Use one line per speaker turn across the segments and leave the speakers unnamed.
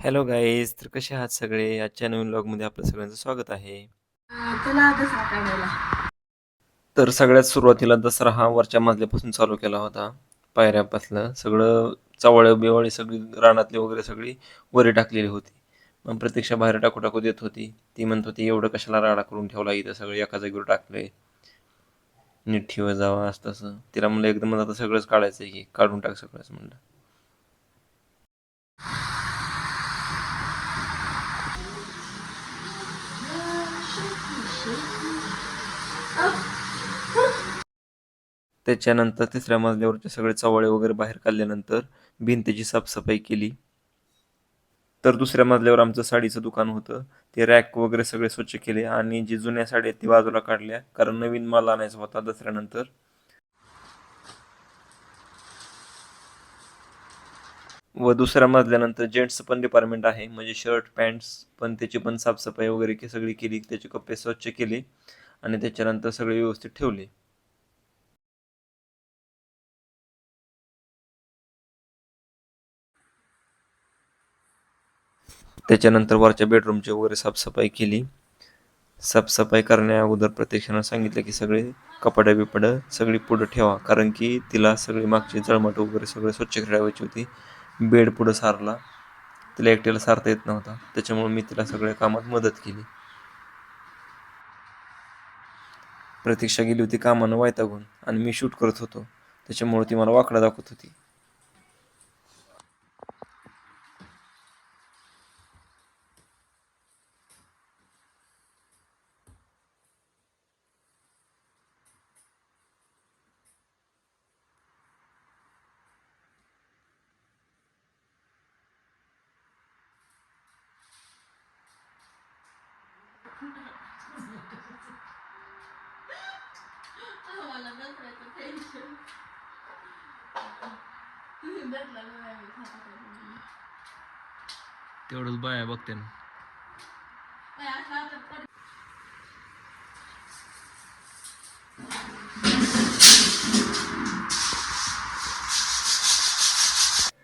Hello guys तर कसे आहात सगळे? आजच्या नवीन व्लॉगमध्ये आपलं सगळ्यांचं स्वागत आहे.
चला दसरा काढायला
तर सगळ्यात सुरुवातीला दसरा हा वरच्या मजल्यापासून चालू केला होता. पायऱ्यापासलं सगळं चवळे बिवळे सगळी रानातली वगैरे सगळी वरी टाकलेली होती. मग प्रत्यक्षा बाहेर टाकू टाकू देत होती. ती म्हणत होती एवढं कशाला राडा करून ठेवला इथं सगळं एका जागेवर टाकलंय? नीट ठेवत जावं असं तसं तिला म्हणलं एकदम आता सगळंच काढायचं आहे की काढून टाक सगळंच म्हणलं. त्याच्यानंतर तिसऱ्या मजल्यावरचे सगळे चवळे वगैरे बाहेर काढल्यानंतर भिंतीची साफसफाई केली. तर दुसऱ्या मजल्यावर आमचं साडीचं दुकान होतं. ते रॅक वगैरे सगळे स्वच्छ केले आणि जी जुन्या साड्या आहेत ती बाजूला काढल्या. कारण नवीन माल आणायचा होता दसऱ्यानंतर. व दुसऱ्या मजल्यानंतर जेंट्सचं पण डिपार्टमेंट आहे. म्हणजे शर्ट पॅन्ट्स पण त्याची पण साफसफाई वगैरे सगळी केली. त्याचे कप्पे स्वच्छ केले आणि त्याच्यानंतर सगळे व्यवस्थित ठेवले. त्याच्यानंतर वरच्या बेडरूमची वगैरे साफसफाई केली. साफसफाई करण्या अगोदर प्रत्यक्षानं सांगितलं की सगळे कपडे बिपडं सगळी पुढं ठेवा. कारण की तिला सगळी मागची जळमट वगैरे सगळे स्वच्छ ठेवायची होती. बेड पुढं सारला. तिला एकट्याला सारता येत नव्हता. त्याच्यामुळे मी तिला सगळ्या कामात मदत केली. प्रतीक्षा गेली होती कामानं वायतागून आणि मी शूट करत होतो. त्याच्यामुळे ती मला वाकडा दाखवत होती.
मला दसऱ्याचं टेन्शन तुम्ही नाही
तेवढंच बाया बघते ना.
असं आता पड-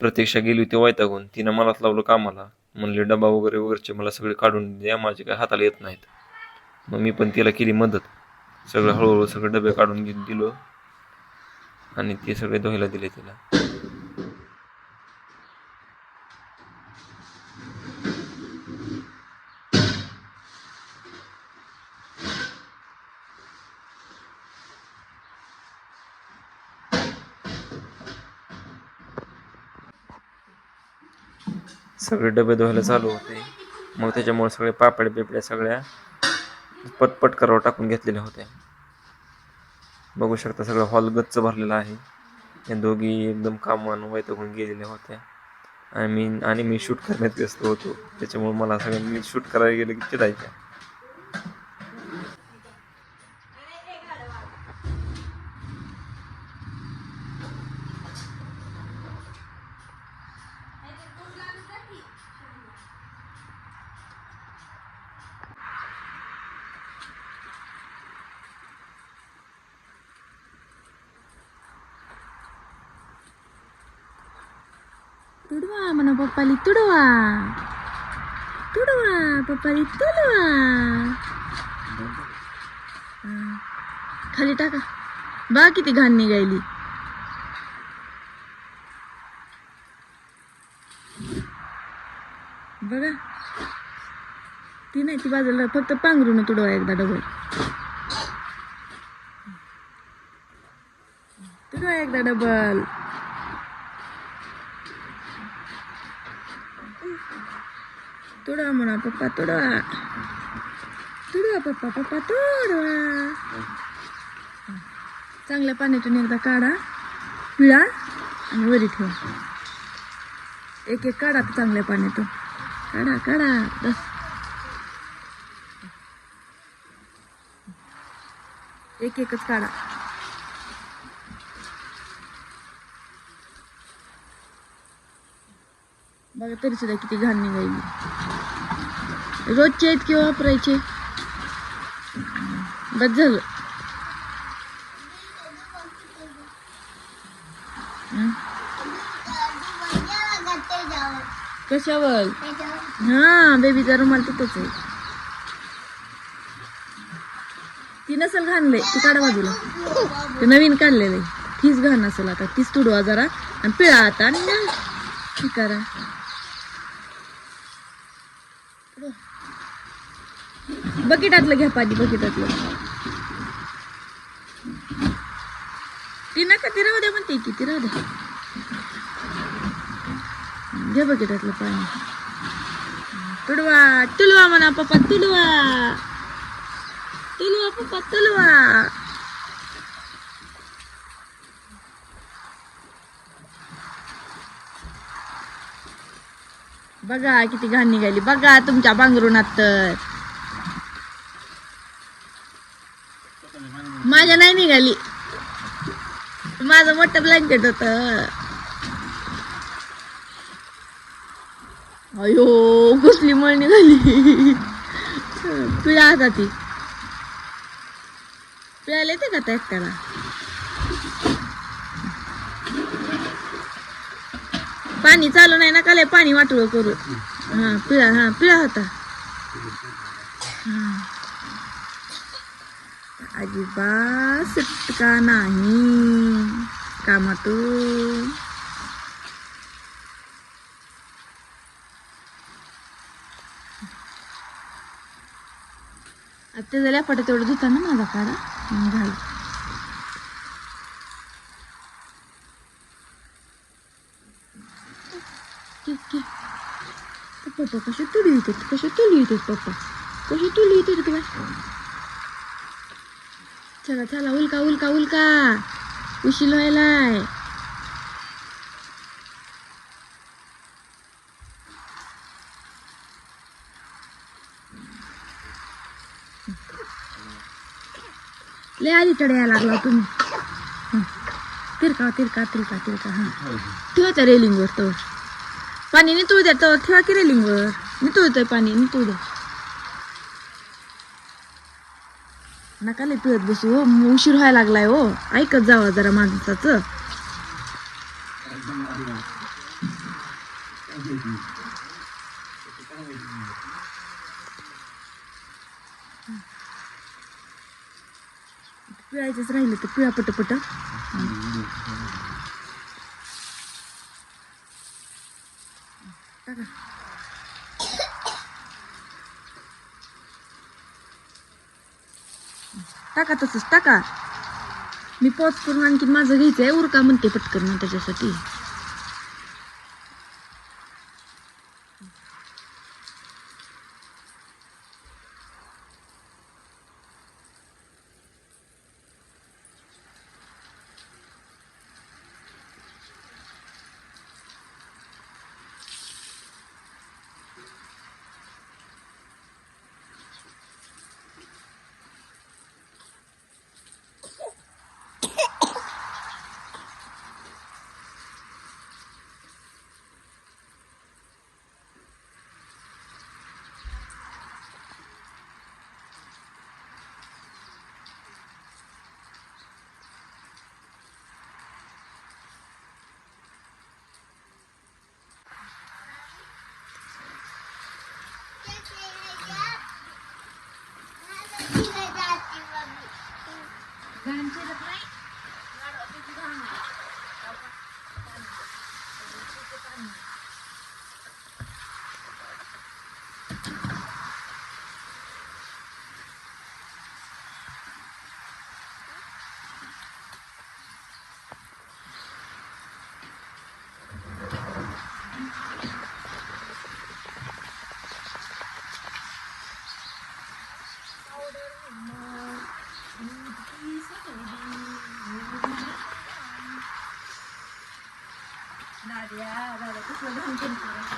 प्रतीक्षा गेली होती वैतागून. तिनं मलाच लावलं कामाला. म्हणले डबा वगैरे वगैरेचे मला सगळे काढून द्या माझे काय हाताला येत नाहीत. मग मी पण तिला केली मदत. सगळं हळूहळू सगळे डबे काढून घेत दिलो. आणि ते सगळे धुवायला दिले तिला. सगळे डबे धुवायला चालू होते. मग त्याच्यामुळे सगळे पापड बिपड्या सगळ्या पटपट करावं टाकून घेतलेल्या होत्या बघू शकता सगळं हॉल गच्च भरलेला आहे. या दोघी एकदम कामान होऊन गेलेल्या होत्या आणि मी आणि मी शूट करण्यात व्यस्त होतो. त्याच्यामुळे मला सगळं मी शूट करायला गेलं की चिडायच्या
तुडवा म्हणा पप्पाली तुडवा. तुडवा पप्पाली तुडवा. खाली टाका. बा किती घाण निघायली. बघा. ती नाही ती बाजूला फक्त पांघरून तुडवा एकदा डबल तुडवा एकदा डबल तुडवा म्हणा पप्पा तुडवा तुडवा पप्पा पप्पा तोडवा चांगल्या पाण्यातून एकदा काढा पिळा आणि वरी ठेवा एक एक काढा चांगल्या पाण्यातून काढा काढा बस एक एकच काढा बघा तरी सुद्धा किती घाण निघाली. रोजचे आहेत किंवा वापरायचे? बस झालं. कशावर? हा बेबीचा रुमाल तिथंच आहे. ती नसेल घाणले ती काढा बाजूला. ते नवीन काढलेलं आहे. तीच घाण असेल आता तीच तुडवा जरा आणि पिळा आता. आणि ठीक करा. बकेटातलं घ्या पाणी बकेटातलं. ती नका ती राहू द्या म्हणते की ती राहू द्या. घ्या बकेटातलं पाणी. तुडवा तुलवा म्हणा पप्पा तुलवा. तुलवा पप्पा तुलवा. बघा किती घाण निघाली. बघा तुमच्या बांगरुणात तर. माझ्या नाही निघाली. माझं मोठं ब्लँकेट होत. अयो कसली मळ निघाली? पिळा आता ती पिळायला येते का त्या एकट्याला? पाणी चालू नाही ना काले पाणी वाटोळ करू हा पिळा हा पिळा होता. अजिबात सुटका नाही कामातून आता झाल्या पट तेवढं धुता ना माझा काढा की- की. पप्पा कशी तुली येतात कशी तुली येतात पप्पा कशी तुली येतात तुला चला चला उलका उलका उलका. उशील व्हायलाय. लय आधी चढायला लागला तुम्ही. तिरका तिरका तिरका तिरका हा. ठेवा त्या रेलिंगवर तर पाणी नितळू द्या तर ठेवा की रेलिंगवर? नितळतोय पाणी नितळू द्या. नका लय पिळत बसू हो. मग उशीर व्हायला लागलाय हो. ऐकत जावा जरा माणसाचं. पिळायचंच राहिलं तर पिळा पटपट टाका टाका तसंच टाका मी पॉज करून आणखी माझं घ्यायचंय उरका म्हणते पटकन त्याच्यासाठी.
呀，那不是很多问题。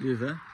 आहे. बघ की.